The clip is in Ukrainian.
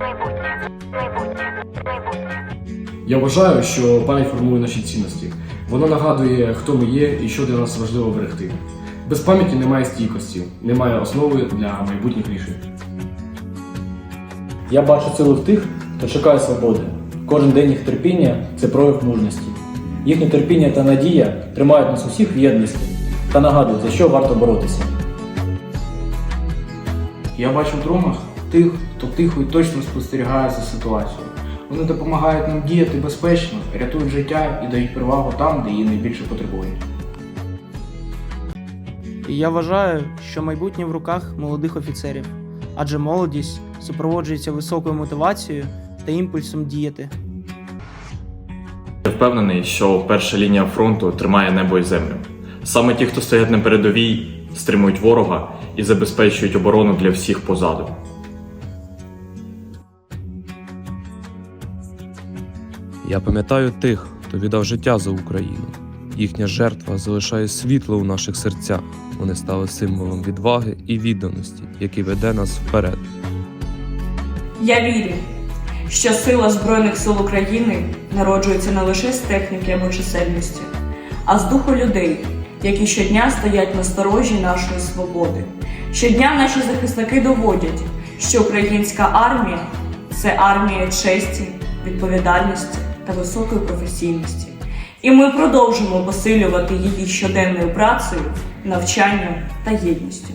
майбутнє, майбутнє, майбутнє. Я вважаю, що пам'ять формує наші цінності. Вона нагадує, хто ми є і що для нас важливо берегти. Без пам'яті немає стійкості, немає основи для майбутніх рішень. Я бачу силу в тих, хто чекає свободи. Кожен день їх терпіння це прояв мужності. Їхнє терпіння та надія тримають нас усіх в єдності та нагадують, за що варто боротися. Я бачу в дронах тих, хто тихо і точно спостерігає за ситуацією. Вони допомагають нам діяти безпечно, рятують життя і дають перевагу там, де її найбільше потребують. І я вважаю, що майбутнє в руках молодих офіцерів, адже молодість супроводжується високою мотивацією та імпульсом діяти. Я впевнений, що перша лінія фронту тримає небо і землю. Саме ті, хто стоять на передовій, стримують ворога і забезпечують оборону для всіх позаду. Я пам'ятаю тих, хто віддав життя за Україну. Їхня жертва залишає світло у наших серцях. Вони стали символом відваги і відданості, який веде нас вперед. Я вірю, що сила Збройних сил України народжується не лише з техніки або чисельності, а з духу людей, які щодня стоять на сторожі нашої свободи. Щодня наші захисники доводять, що українська армія це армія честі, відповідальності та високої професійності. І ми продовжимо посилювати її щоденною працею, навчанням та єдністю.